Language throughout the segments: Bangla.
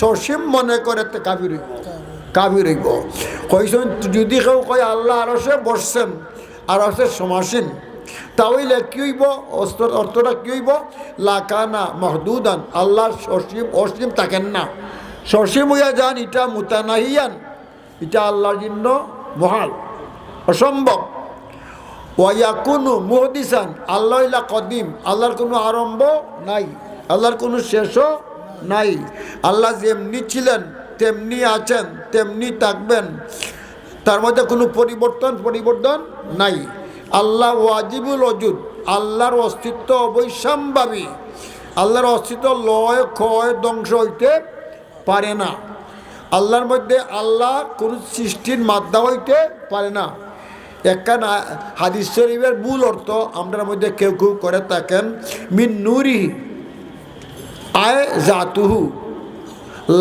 সসীম মনে করে কাবির কাবির হইব। কইছেন, যদি কেউ কয় আল্লাহ আরও সে বসছেন আর সে সমাসীন, তাহলে কি হইব? অর্থটা কি হইব? লাকানা মহদুদান আল্লাহ সসীম অসীম থাকেন না। সসীম হইয়া যান এটা মুতানাহিয়ান এটা আল্লাহর জন্য মহাল অসম্ভব। ওয়াকুনু মুহদিসান, আল্লাহ কদিম, আল্লাহর কোনো আরম্ভ নাই, আল্লাহর কোনো শেষও নাই। আল্লাহ যেমনি ছিলেন, তেমনি আছেন, তেমনি থাকবেন। তার মধ্যে কোনো পরিবর্তন পরিবর্তন নাই। আল্লাহ ওয়াজিবুল অজুদ আল্লাহর অস্তিত্ব অবৈষম্ভাবী আল্লাহর অস্তিত্ব লয়, ক্ষয়, ধ্বংস হইতে পারে না। আল্লাহর মধ্যে আল্লাহ কোনো সৃষ্টির মাধ্যম হইতে পারে না। একখানা হাদিস শরীফের মূল অর্থ আমরা মধ্যে কেউ কেউ করে থাকেন। মিন নুরি আয় জাতুহু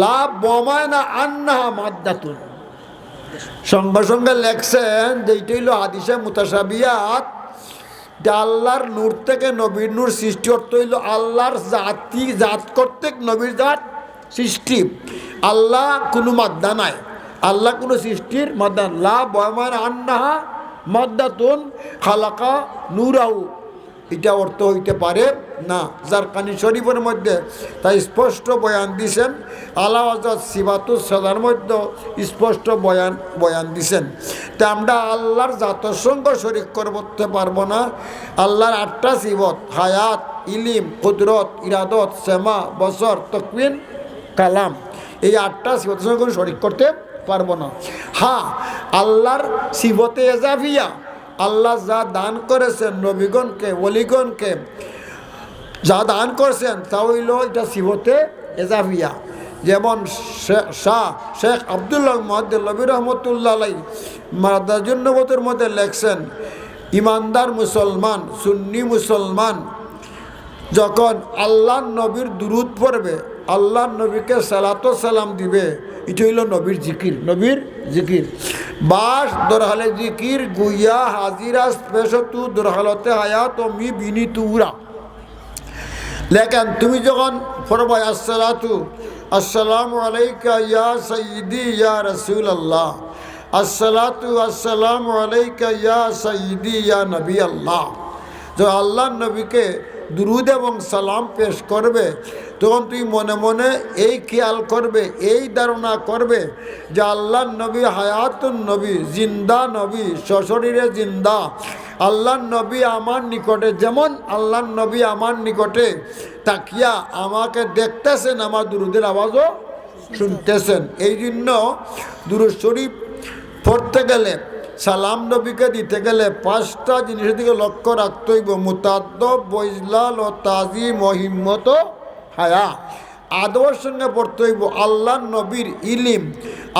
লাভ বমায় না আন্নাহা মাদ্দাতুন। সঙ্গে সঙ্গে লেখছেন যে এইটা হইল হাদিসে মুতাসাবিয়াত যে আল্লাহর নূর থেকে নবীর নূর সৃষ্টি অর্থ হইল আল্লাহর জাতি, জাত কর্তৃক নবীর জাত সৃষ্টি। আল্লাহ কোনো মাদ্দা নাই। আল্লাহ কোনো সৃষ্টির মাদ্দা লা বয়মান আন্নাহা মাদ্দাতুন, খালাকা নূরাউ এটা অর্থ হইতে পারে না। যার কানি শরীফের মধ্যে তাই স্পষ্ট বয়ান দিছেন। আল্লাহ হজরত সিবাতুর সদার মধ্যে স্পষ্ট বয়ান বয়ান দিছেন। তা আমরা আল্লাহর জাতসঙ্গ শরিক করতে পারব না। আল্লাহর আটটা সিবত, হায়াত, ইলিম, কুদরত, ইরাদত, সেমা, বসর তকবিন কালাম, এই আটটা সিবতের সঙ্গে শরিক করতে পারব না। হ্যাঁ আল্লাহর সিবতে এজাফিয়া আল্লাহ যা দান করেছেন নবীগণকে অলিগণকে যা দান করেছেন, তা হইল এটা সিবতে এজাফিয়া। যেমন শাহ শেখ আবদুল্লাহ মহাদ্দুল্লবী রহমতুল্লাহ আলাই মাদাজুন্নবতের মধ্যে লেখছেন, ইমানদার মুসলমান, সুন্নি মুসলমান, যখন আল্লাহ নবীর দুরুদ পড়বে আল্লাহ নবীকে সালাতো সালাম দিবে, এটা হইল নবীর জিকির নবীর জিকির। বাস দরহালে জিকির, গুইয়া, হাজিরা স্পেশতু দরহালতে হায়া ও মি বিনি তুরা। লেখেন, তুমি যখন পড়বাই আসসালাতু, আসসালামু আলাইকা ইয়া সঈদি ইয়া রসুল আল্লাহ আসসালাতু, আসসালামু আলাইকা ইয়া সঈদি ইয়া নবী আল্লাহ তো আল্লাহ নবীকে দুরুদ এবং সালাম পেশ করবে তখন তুই মনে মনে এই খেয়াল করবে, এই ধারণা করবে যে আল্লাহ নবী হায়াতুন নবী, জিন্দা নবী, সশরীরে জিন্দা। আল্লাহ নবী আমার নিকটে, যেমন আল্লাহ নবী আমার নিকটে তাকিয়া আমাকে দেখতেছেন, আমার দুরুদের আওয়াজও শুনতেছেন। এই জন্য দুরুদ শরীফ পড়তে গেলে, সালাম নবীকে দিতে গেলে পাঁচটা জিনিসের দিকে লক্ষ্য রাখতে হইব। মুতাদ্দ বৈজলাল ও তাজি মহিম্মত হায়া আদবের সঙ্গে পড়তে হইব আল্লাহ নবীর ইলিম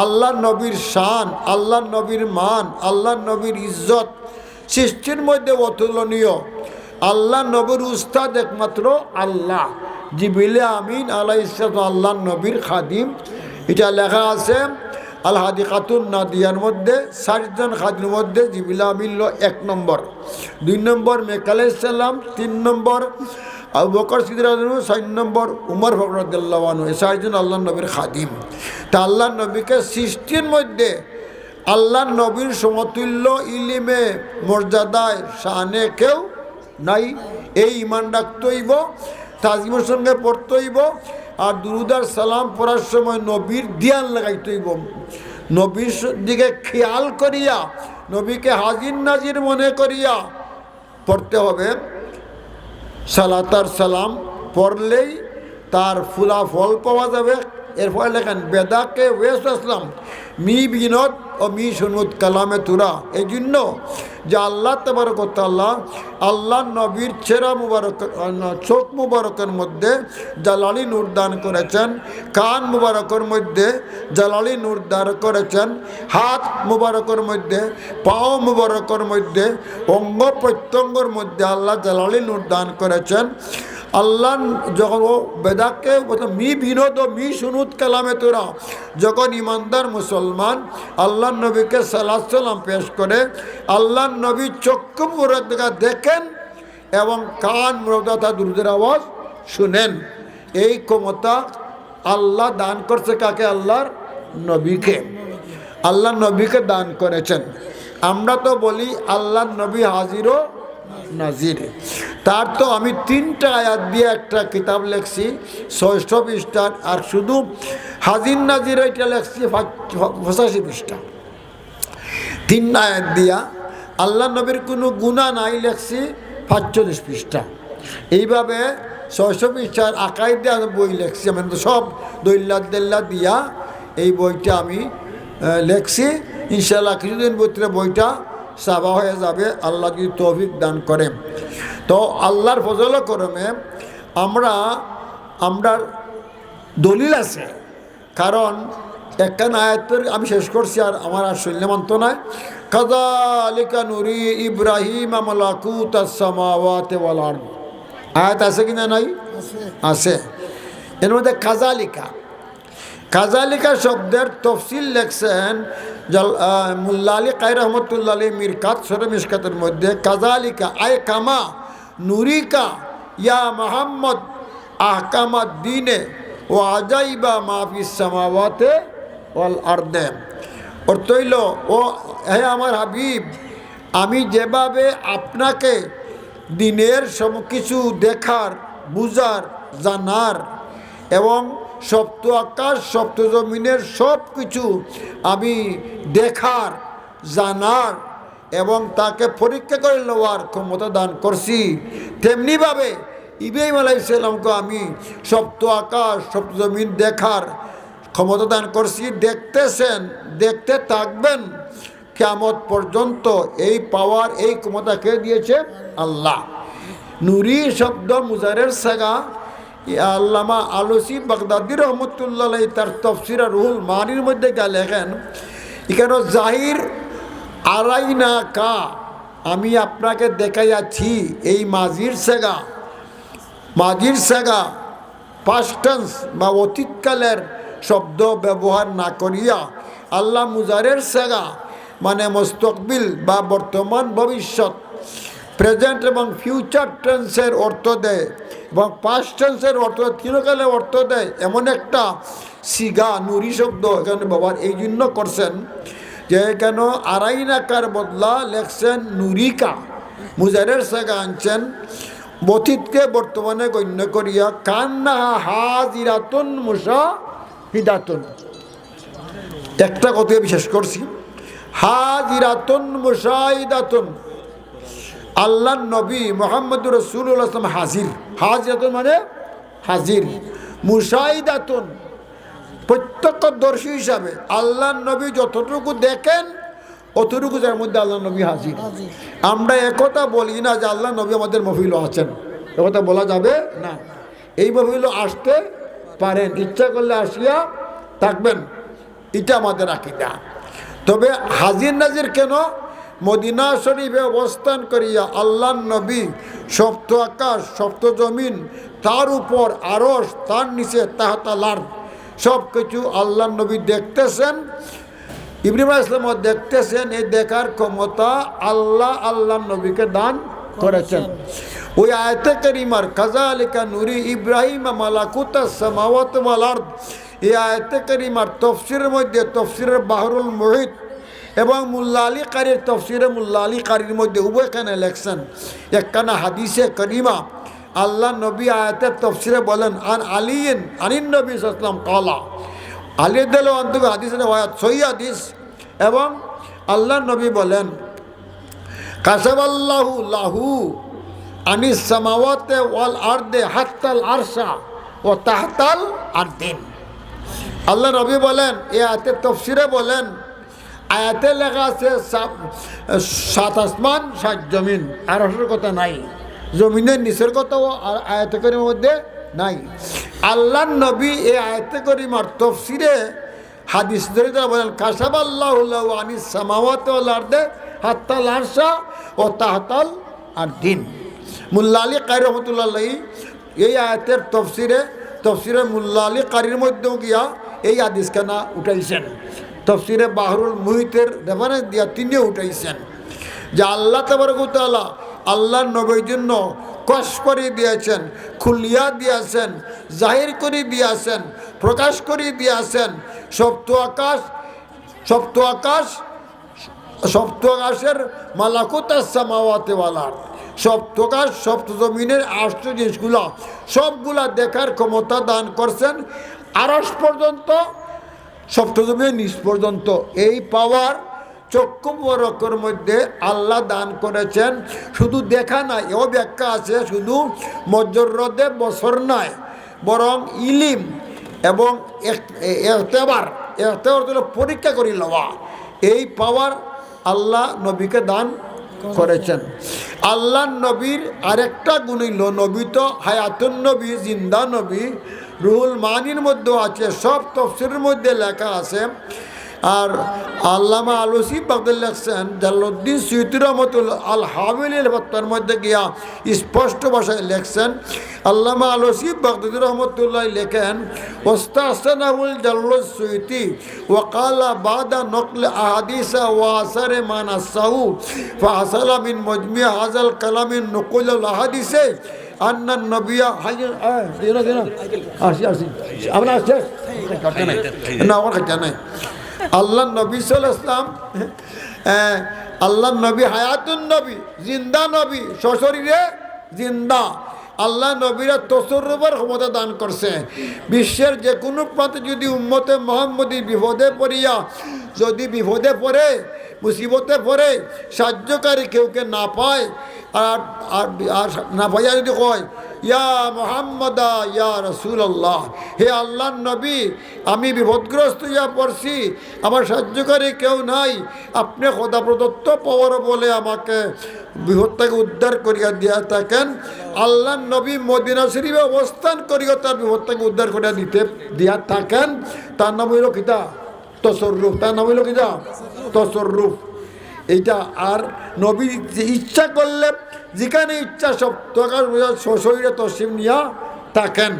আল্লাহ নবীর শান আল্লাহ নবীর মান আল্লাহ নবীর ইজ্জত, সৃষ্টির মধ্যে অতুলনীয়। আল্লাহ নবীর উস্তাদ একমাত্র আল্লাহ। জিবিলে আমিন আল্লাহ ইসাদ আল্লাহ নবীর খাদিম। এটা লেখা আছে আল হাদি খাতুন নাদিয়ার মধ্যে ষাটজন খাদির মধ্যে জিবিলা আমিল এক নম্বর। দুই নম্বর মেকাল ইসলাম তিন নম্বর আবু বকর সিদ্দিরাজনু চার নম্বর উমর ফখরুদ্দাল্লাহানু এ চারজন আল্লাহ নবীর খাদিম। তা আল্লাহ নবীকে সৃষ্টির মধ্যে আল্লাহ নবীর সমতুল্য ইলিমে মর্যাদায় শানে কেউ নাই। এই ইমান রাখতে হইব তাজিমের সঙ্গে পড়তে হইব আর দুরুদার সালাম পড়ার সময় নবীর দিয়ান লাগাইতে হইব নবীর দিকে খেয়াল করিয়া, নবীকে হাজির নাজির মনে করিয়া পড়তে হবে। সালাতার সালাম পড়লেই তার ফুলা ফল পাওয়া যাবে। এর ফলে লেখেন, বেদাকে ওয়েস আসলাম, মি বিনোদ ও মি সুনুদ কালামে তুরা এই জন্য যে আল্লাহ তবরকত আল্লাহ নবীর ছেঁড়া মুবারক চোখ মুবারকের মধ্যে জালালি নূর দান করেছেন, কান মুবারকের মধ্যে জালালি নূর দান করেছেন, হাত মুবারকের মধ্যে, পাও মুবারকের মধ্যে, অঙ্গ প্রত্যঙ্গর মধ্যে আল্লাহ জালালি নূর দান করেছেন। আল্লাহ যখন ও বেদাকে মি বিনোদ মি সুনুদ কালামে তোরা। যখন ইমানদার মুসলমান আল্লাহ নবীকে সালাম পেশ করে আল্লাহ নবী চক্ষু মুরদ্দা দেখেন এবং কান মুরদ্দা দুরুদের আওয়াজ শুনেন। এই ক্ষমতা আল্লাহ দান করছে কাকে? আল্লাহর নবীকে। আল্লাহ নবীকে দান করেছেন। আমরা তো বলি আল্লাহ নবী হাজিরও নাজির। তার তো আমি তিনটা আয়াত দিয়ে একটা কিতাব লেখছি, ষষ্ঠ পৃষ্ঠার, আর শুধু হাজির নাজির এটা লেখছি, পঁচাশি পৃষ্ঠা। তিন আয়াত দিয়া আল্লাহ নবীর কোনো গুণা নাই লেখছি পাঁচচল্লিশ পৃষ্ঠা। এইভাবে ছয়শো পৃষ্ঠার আকাই দিয়ে বই লেখছি আমি তো সব দৈল্লা দেল্লা দিয়া এই বইটা আমি লেখছি। ইনশাল্লাহ কিছুদিন ভিতরে বইটা সাবা হয়ে যাবে, আল্লাহ যদি তৌফিক দান করে। তো আল্লাহর ফজল করমে আমরা আমরা দলিল আছে। কারণ একখান আয়াতের আমি শেষ করছি আর আমার আর শৈল্যমন্ত নয় কাজালিকা নুরি ইব্রাহিম আমলাকুত সামাওয়াতে ওয়াল আরদ। আয়াত আছে কিনা নাই? আছে। এর মধ্যে কাজালিকা। কাজালিকা শব্দের তফসিল লেখছেন জল মুল্লা আলী কাই রহমতুল্লা আলী মিরকাত সরে মিসকাতের মধ্যে কাজালিকা আয় কামা নুরিকা ইয়া মোহাম্মদ আহকামাদ দিনে ও আজাইবা মাফি সামাওয়াতে ওয়াল আর্দে। অর্থ হইল ও, হে আমার হাবিব, আমি যেভাবে আপনাকে দিনের সব কিছু দেখার, বুঝার, জানার এবং সপ্ত আকাশ, সপ্ত জমিনের সব কিছু আমি দেখার, জানার এবং তাকে পরীক্ষা করে নেওয়ার ক্ষমতা দান করছি, তেমনিভাবে ইব্রাহিম আলাইসাল্লামকে আমি সপ্ত আকাশ, সপ্ত জমিন দেখার ক্ষমতা দান করছি, দেখতেছেন, দেখতে থাকবেন কেমত পর্যন্ত এই পাওয়ার এই ক্ষমতা কে দিয়েছে? আল্লাহ। নুরি শব্দ মুজারের সাগা আল্লামা আলসি বাগদাদি রহমতুল্লাহ তার তফসিরা রুহুল মানির মধ্যে গা লেখেন এখানে জাহির আড়াই না কা, আমি আপনাকে দেখাইয়াছি এই মাঝির সেগা। মাঝির সেগা পাস্টেন্স বা অতীতকালের শব্দ ব্যবহার না করিয়া আল্লাহ মুজারের সেগা মানে মস্তকবিল বা বর্তমান ভবিষ্যৎ প্রেজেন্ট এবং ফিউচার টেন্সের অর্থ দেয় এবং পাস্ট টেন্সের অর্থ তিনকালে অর্থ দেয়। এমন একটা সিগা, নুরি শব্দ এখানে ব্যবহার এই জন্য করছেন যে কেন আড়াই নাকার বদলা লেখছেন নুরিকা, মুজারের সেগা আনছেন বথিতকে বর্তমানে গণ্য করিয়া, কান্না হাজিরাতুন মুসা হিদাতুন একটা কথা বিশেষ করছি। হাজিরাতুন মুসাইদাতুন আল্লাহ নবী মোহাম্মদ রসুল্লাহ আসলাম হাজির। হাজিরাতুন মানে হাজির। মুসাইদাতুন প্রত্যক্ষদর্শী হিসাবে আল্লাহ নবী যতটুকু দেখেন, অতটুকু যার মধ্যে আল্লাহ নবী হাজির। আমরা একথা বলি না যে আল্লাহ নবী আমাদের মফিল আছেন। একথা বলা যাবে না। এই মফিল আসতে পারেন, ইচ্ছা করলে আসিয়া থাকবেন। এটা আমাদের আকিদা। তবে হাজির নাজির কেন? মদিনা শরীফে অবস্থান করিয়া আল্লাহ নবী সপ্ত আকাশ, সপ্ত জমিন, তার উপর আরস তার নিচে তাহতালার সব কিছু আল্লাহ নবী দেখতেছেন। ইব্রাহিম ইসলাম দেখতেছেন এই দেখার ক্ষমতা আল্লাহ আল্লাহ নবীকে দান করেছেন। ওই আয়তে করিমার কাজা আলিকা নুরি ইব্রাহিম মালাকুতা সামাওয়াত আরদ। এই আয়তে করিমার তফসিরের মধ্যে, তফসিরের বাহরুল মোহিত এবং মুল্লা আলী কারির তফসিরে, মুল্লা আলী কারির মধ্যে উভয়খানে লেখছেন, একখানা হাদিসে করিমা, আল্লাহ নবী আয়াতের তফসিরে বলেন, আন আলিন আনিন নবী ইসলাম কালা আলী দেল অন্তত হাদিসের সই হাদিস এবং আল্লাহ নবী বলেন কাসাবাল্লাহু লাহু আনিস সামাওয়াতে ওয়াল ও তাহতাল আর্দিন। আল্লাহ নবী বলেন, এ আয়াতে তফসিরে বলেন, আয়াতে লেখা আছে সাত আসমান, সাত জমিন। আর কথা নাই। জমিনের নিচের কথাও আর- আয়াতে করিমের মধ্যে নাই। আল্লাহ নবী এই আয়াতে করিমার তফসিরে হাদিস ধরে বলেন কাসাব আল্লাহ আনি সামাওয়াত হাত্তাল আরশা ও তাহতাল আর দিন। মুল্লা আলী কাই রহমতুল্লাহ এই আয়াতের তফসিরে তফসিরে মুল্লা আলী কারির মধ্যেও গিয়া এই হাদিসখানা উঠাইছেন। তফসিরে বাহরুল মুহিতের রেফারেন্স দিয়া তিনিও উঠাইছেন। যে আল্লাহ তবরকুতালা আল্লাহ নবীর জন্য কষ করে দিয়েছেন, খুলিয়া দিয়েছেন, জাহির করে দিয়েছেন, প্রকাশ করিয়ে দিয়েছেন। সপ্ত আকাশ সপ্ত আকাশ সপ্ত আকাশের মালাকুত সামাওয়াতেওয়ালার সপ্তকাশ সপ্ত জমিনের আষ্ট জিনিসগুলো, সবগুলা দেখার ক্ষমতা দান করছেন আরস পর্যন্ত সপ্তজমের নিচ পর্যন্ত। এই পাওয়ার চক্ষু বরকের মধ্যে আল্লাহ দান করেছেন। শুধু দেখা নাই, এও ব্যাখ্যা আছে, শুধু মজরদে বছর নয় বরং ইলিম এবং এতেবার হলো পরীক্ষা করি লওয়া। এই পাওয়ার আল্লাহ নবীকে দান করেছেন। আল্লাহ নবীর আরেকটা গুণ হইল, নবী তো হায়াতুন নবী, জিন্দা নবী, রুহুল মানির মধ্যেও আছে, সব তফসিরের মধ্যে লেখা আছে আর আল্লামা আলসি বাগদুল লেখছেন জাল্লুদ্দিন সৈয়দ রহমতুল আল হাবিল তার মধ্যে গিয়া স্পষ্ট ভাষায় লেখছেন আল্লামা আলসি বাগদুদ রহমতুল্লাহ লেখেন ওস্তাসনাবুল জাল্লুদ সৈতি ওয়াকালা বাদা নকল আহাদিসা ওয়াসারে মানা সাহু ফাহাসালা মিন মজমি হাজাল কালামিন নকুল আহাদিসে আন্নান নবিয়া হাজির দিনা দিনা আসি আসি আমরা আসছে। না আমার কাছে নাই। আল্লাহ নবী সাল্লাম আল্লাহ নবী হায়াতুন নবী, জিন্দা নবী, সশরীরে জিন্দা। আল্লাহ নবীরা তসরূপের ক্ষমতা দান করছে। বিশ্বের যে কোনো প্রান্তে যদি উম্মতে মোহাম্মদী বিপদে পড়িয়া, যদি বিপদে পড়ে, মুসিবতে পড়ে, সাহায্যকারী কেউকে না পায় আর আর না পাইয়া যদি কয় ইয়া মোহাম্মদা, ইয়া রসুল আল্লাহ হে আল্লাহ নবী, আমি বিপদগ্রস্ত ইয়া পড়ছি, আমার সাহায্যকারী কেউ নাই। আপনি খোদা প্রদত্ত পাওয়ার বলে আমাকে থেকে উদ্ধার করিয়া দিয়া থাকেন। আল্লাহ নবী মদিনা শরীফে অবস্থান করিয়া তার থেকে উদ্ধার করিয়া দিতে, দিয়া থাকেন। তার নাম হইল কিতা? তসররূপ। তার নাম হইল কিতা? তসররূপ। এইটা আর নবী ইচ্ছা করলে, যেখানে ইচ্ছা সব তখন শরীরে তসিম নিয়া থাকেন।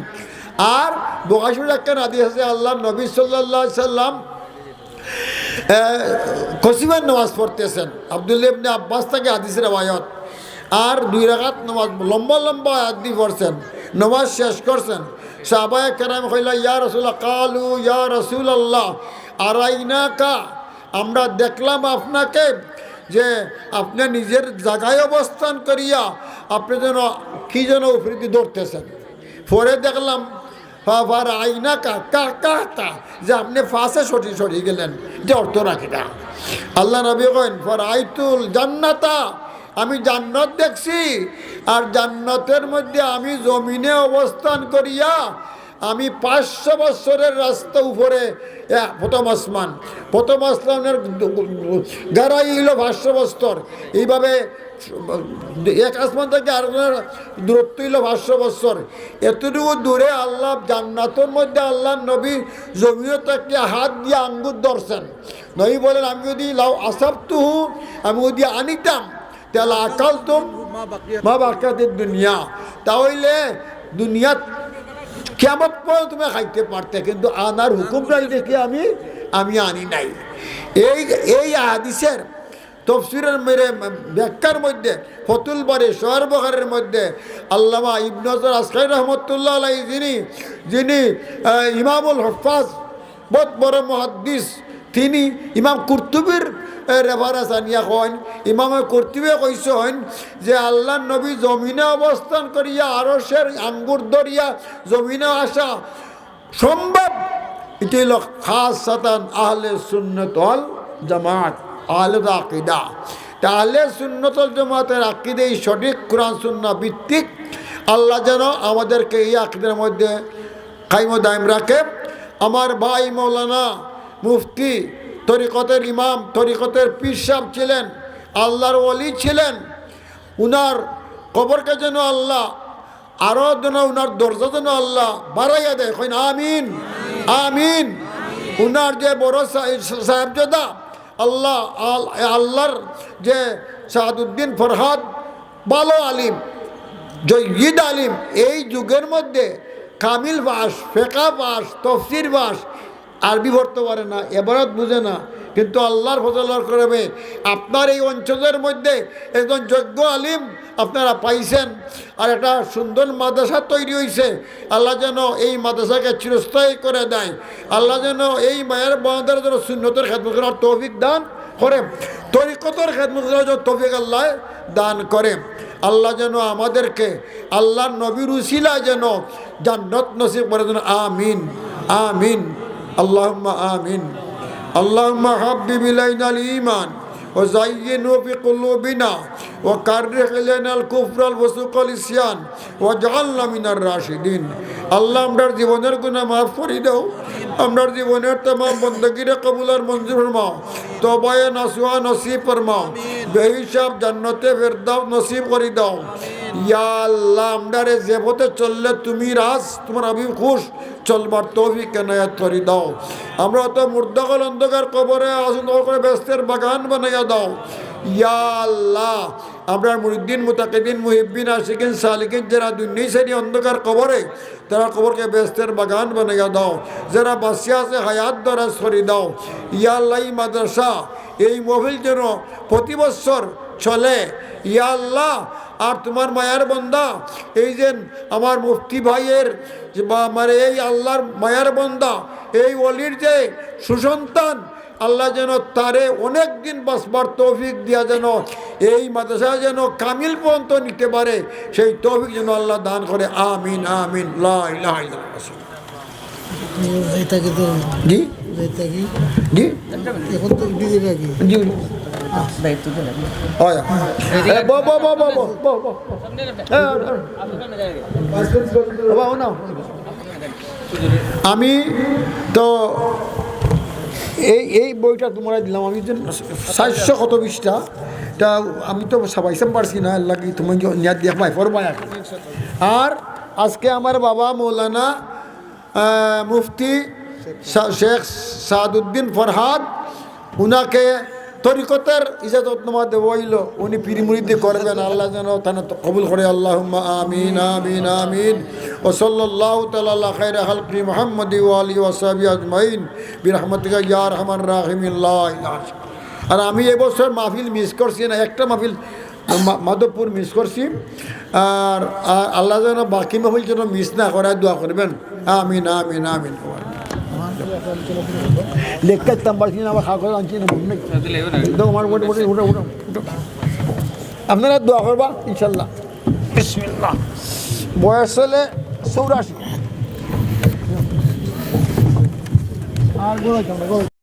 আর বকাশুর একটা নাদি আছে আল্লাহ নবী সাল্লাহ সাল্লাম কসিমের নামাজ পড়তেছেন। আবদুল্লাহ ইবনে আব্বাস থেকে হাদিসের আয়াত আর দুই রাখাত নামাজ, লম্বা লম্বা দিয়ে পড়ছেন, নামাজ শেষ করছেন। সাহবায় কেরাম কইলা, ইয়া রসুল্লাহ কালু ইয়া রসুল আল্লাহ আরাইনা কা আমরা দেখলাম আপনাকে যে আপনি নিজের জায়গায় অবস্থান করিয়া আপনি যেন কি যেন উপরীতি ধরতেছেন। পরে দেখলাম ফার আইনা কা কা কাটা যে আপনি ফাঁসে সরি সরি গেলেন, যে অর্থ রাখি না। আল্লাহ নবী কইন, ফর আইতুল জান্নাতা, আমি জান্নাত দেখছি, আর জান্নাতের মধ্যে আমি জমিনে অবস্থান করিয়া আমি পাঁচশো বছরের রাস্তা উপরে প্রথম আসমান। প্রথম আসমানের গাড়াই হইল পাঁচশো বছর। এইভাবে এক আসমান থেকে আর দূরত্ব হইল পাঁচশো বছর। এতটুকু দূরে আল্লাহ জান্নাতের মধ্যে আল্লাহ নবী জমিও তাকে হাত দিয়ে আঙ্গুর ধরছেন। নবী বলেন, আমি যদি লাউ আসাব তুহু আমি যদি আনিতাম, তাহলে আকাল তুম মা বাকাতের দুনিয়া। তাহলে দুনিয়াত কেমন পর্যন্ত তুমি খাইতে পারতে, কিন্তু আনার হুকুম নাই দেখে আমি আমি আনি নাই। এই এই হাদিসের তফসিরের মেরে ব্যাখ্যার মধ্যে, ফতুল বারে সোহার বখারের মধ্যে আল্লামা ইবনজর আসকাই রহমতুল্লাহ আলাই যিনি যিনি ইমামুল হফাজ বহুত বড় মহাদ্দিস তিনি ইমাম কুর্তুবির রেফারেন্স আনিয়া কন ইমামে কর্তৃবে কইস হন যে, আল্লাহ নবী জমিনে অবস্থান করিয়া আরসের আঙ্গুর ধরিয়া জমিনে আসা সম্ভব। এটি হল খাস সাতান আহলে সুন্নতল জামাত, আহলে আকিদা। তাহলে সুন্নতল জামাতের আকিদে সঠিক কোরআন সুন্না ভিত্তিক আল্লাহ যেন আমাদেরকে এই আকিদের মধ্যে কাইম দায়ম রাখে। আমার ভাই মৌলানা মুফতি, তরিকতের ইমাম, তরিকতের পীর সাহেব ছিলেন, আল্লাহর অলি ছিলেন। উনার কবরকে যেন আল্লাহ আরও যেন উনার দরজা যেন আল্লাহ বাড়াইয়া দেয়। আমিন আমিন। উনার যে বড় সাহেবজাদা, আল্লাহ, আল- আল্লাহর যে সাহাদুদ্দিন ফরহাদ, ভালো আলিম, জয়ীদ আলিম, এই যুগের মধ্যে কামিল বাস, ফেকা বাস, তফসির বাস আরবি পড়তে পারে না, এবারত বুঝে না। কিন্তু আল্লাহর ফজলার করবে আপনার এই অঞ্চলের মধ্যে একজন যোগ্য আলিম আপনারা পাইছেন আর একটা সুন্দর মাদ্রাসা তৈরি হয়েছে আল্লাহ যেন এই মাদ্রাসাকে চিরস্থায়ী করে দেয়। আল্লাহ যেন এই মায়ের বাঁধার যেন শূন্যতের খেদমত করার তৌফিক দান করে। তরিকতর খেদমত করার জন্য তৌফিক আল্লাহ দান করে। আল্লাহ যেন আমাদেরকে আল্লাহর নবীর উসিলা যেন জান্নাত নসিব করে যেন আমিন আমিন। আল্লাহুম্মা আমিন اللهم حبب إلينا الإيمان وزينه في قلوبنا وكره إلينا الكفر والفسوق والعصيان واجعلنا من الراشدين আল্লাহ আমরার জীবনের গুণা মাফ করে দাও আমরার জীবনের তমাম বন্দগিরে কবুলার মঞ্জুর ফরমাও তবায়ে নাসুয়া নসিব ফরমাও বেহিসাব জান্নতে ফেরদাও নসিব করে দাও ইয়া আল্লাহ আমরারে যে পথে চললে তুমি রাজ তোমার আমি খুশ চলবার তৌফিক কেনায়াত করে দাও। আমরা তো মুর্দাকল অন্ধকার কবরে আসুন করে ব্যস্তের বাগান বানাইয়া দাও। ইয়া আল্লাহ, আমরা মুরিদ্দিন, মুতাকিদিন, মুহিব্বিন, আশিকিন, সালিকিন যারা দুনিয়া সেরি অন্ধকার কবরে, তারা কবরকে ব্যস্তের বাগান বানাইয়া দাও। যারা বাসিয়া আছে হায়াত দ্বারা সরি দাও। ইয়া আল্লাহ মাদ্রাসা, এই মহিল যেন প্রতি বছর চলে। ইয়া আল্লাহ আর তোমার মায়ার বন্দা। এই যে আমার মুফতি ভাইয়ের বা আমার এই আল্লাহর মায়ার বন্দা, এই অলির যে সুসন্তান, আল্লাহ যেন তারে অনেক দিন বাসবার তৌফিক দিয়া যেন এই মাদ্রাসা যেন কামিল পর্যন্ত নিতে পারে, সেই তৌফিক যেন আল্লাহ দান করে। আমিন আমিন, লা ইলাহা ইল্লাল্লাহ। এটা জি? আমি তো এই এই বইটা তোমরা দিলাম। আমি যে চারশো কত বিশটা? তা আমি তো সাবাইসাম পারছি না আল্লাহ কি তুমি নিয়াদ দিয়ে পাই ফরমায় আর আজকে আমার বাবা মৌলানা মুফতি শেখ সাদউদ্দিন ফরহাদ, উনাকে তরিকতের ইজাজতনামা দেব হইল। উনি পিরিমুড়িতে করবেন, আল্লাহ যেন তানা কবুল করে। আল্লাহ আমিন আমিন আমিন। ও সাল্লাহ তাল্লাহ খাইর হালকি মোহাম্মদ আলী ওয়াসাবি আজমাইন। বিরহমতিকা ইয়া রহমান রাহিমিল্লাহ আর আমি এবছর মাহফিল মিস করছি না, একটা মাহফিল মাধবপুর মিস করছি। আর আল্লাহ যেন বাকি মাহফিল যেন মিস না করায় দোয়া করবেন। আমিন আমিন আমিন। লেখতে পারছি না আবার খাওয়া করে আনছি না। আমার ওটা ওটা উঠে ওটা। আপনারা দোয়া করবা ইনশাল্লাহ বিসমিল্লাহ বয়স হলে চৌরাশি আর গোড়া